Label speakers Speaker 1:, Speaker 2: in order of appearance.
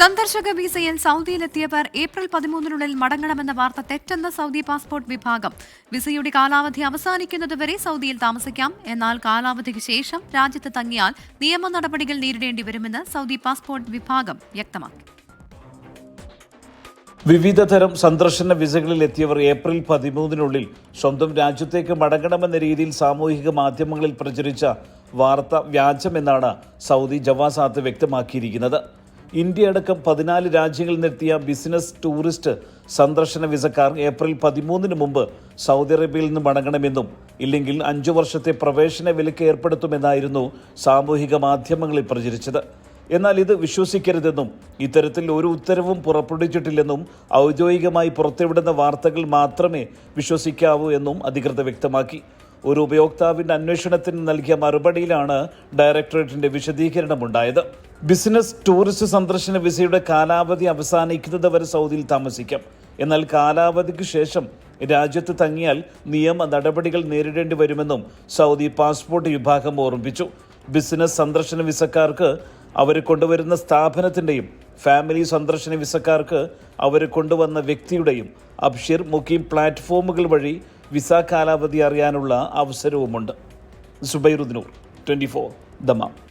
Speaker 1: സന്ദർശക വിസയിൽ സൗദിയിലെത്തിയവർ ഏപ്രിൽ പതിമൂന്നിനുള്ളിൽ മടങ്ങണമെന്ന വാർത്ത തെറ്റെന്ന സൗദി പാസ്പോർട്ട് വിഭാഗം. വിസയുടെ കാലാവധി അവസാനിക്കുന്നതുവരെ സൗദിയിൽ താമസിക്കാം. എന്നാൽ കാലാവധിക്ക് ശേഷം രാജ്യത്ത് തങ്ങിയാൽ നിയമ നടപടികൾ നേരിടേണ്ടി വരുമെന്ന് സൗദി പാസ്പോർട്ട് വിഭാഗം വ്യക്തമാക്കി.
Speaker 2: വിവിധ തരം സന്ദർശന വിസകളിൽ എത്തിയവർ ഏപ്രിൽ പതിമൂന്നിനുള്ളിൽ സ്വന്തം രാജ്യത്തേക്ക് മടങ്ങണമെന്ന രീതിയിൽ സാമൂഹിക മാധ്യമങ്ങളിൽ പ്രചരിച്ച വാർത്ത വ്യാജമെന്നാണ് സൗദി ജവാസാത്ത് വ്യക്തമാക്കിയിരിക്കുന്നത്. ഇന്ത്യ അടക്കം പതിനാല് രാജ്യങ്ങളിൽ നിർത്തിയ ബിസിനസ് ടൂറിസ്റ്റ് സന്ദർശന വിസക്കാർ ഏപ്രിൽ പതിമൂന്നിന് മുമ്പ് സൗദി അറേബ്യയിൽ നിന്ന് മടങ്ങണമെന്നും ഇല്ലെങ്കിൽ അഞ്ചു വർഷത്തെ പ്രവേശന വിലക്ക് ഏർപ്പെടുത്തുമെന്നായിരുന്നു സാമൂഹിക മാധ്യമങ്ങളിൽ പ്രചരിച്ചത്. എന്നാൽ ഇത് വിശ്വസിക്കരുതെന്നും ഇത്തരത്തിൽ ഒരു ഉത്തരവും പുറപ്പെടുവിച്ചിട്ടില്ലെന്നും ഔദ്യോഗികമായി പുറത്തുവിടുന്ന വാർത്തകൾ മാത്രമേ വിശ്വസിക്കാവൂ എന്നും അധികൃതർ വ്യക്തമാക്കി. ഒരു ഉപയോക്താവിന്റെ അന്വേഷണത്തിന് നൽകിയ മറുപടിയിലാണ് ഡയറക്ടറേറ്റിന്റെ വിശദീകരണമുണ്ടായത്. ബിസിനസ് ടൂറിസ്റ്റ് സന്ദർശന വിസയുടെ കാലാവധി അവസാനിക്കുന്നത് വരെ സൗദിയിൽ താമസിക്കാം. എന്നാൽ കാലാവധിക്ക് ശേഷം രാജ്യത്ത് തങ്ങിയാൽ നിയമ നടപടികൾ നേരിടേണ്ടി വരുമെന്നും സൗദി പാസ്പോർട്ട് വിഭാഗം ഓർമ്മിപ്പിച്ചു. ബിസിനസ് സന്ദർശന വിസക്കാർക്ക് അവർ കൊണ്ടുവരുന്ന സ്ഥാപനത്തിന്റെയും ഫാമിലി സന്ദർശന വിസക്കാർക്ക് അവർ കൊണ്ടുവന്ന വ്യക്തിയുടെയും അബ്ഷിർ മുഖീം പ്ലാറ്റ്ഫോമുകൾ വഴി വിസ കാലാവധി അറിയാനുള്ള അവസരവുമുണ്ട്. സുബൈറുദ്നൂർ ട്വന്റി ഫോർ ദമാം.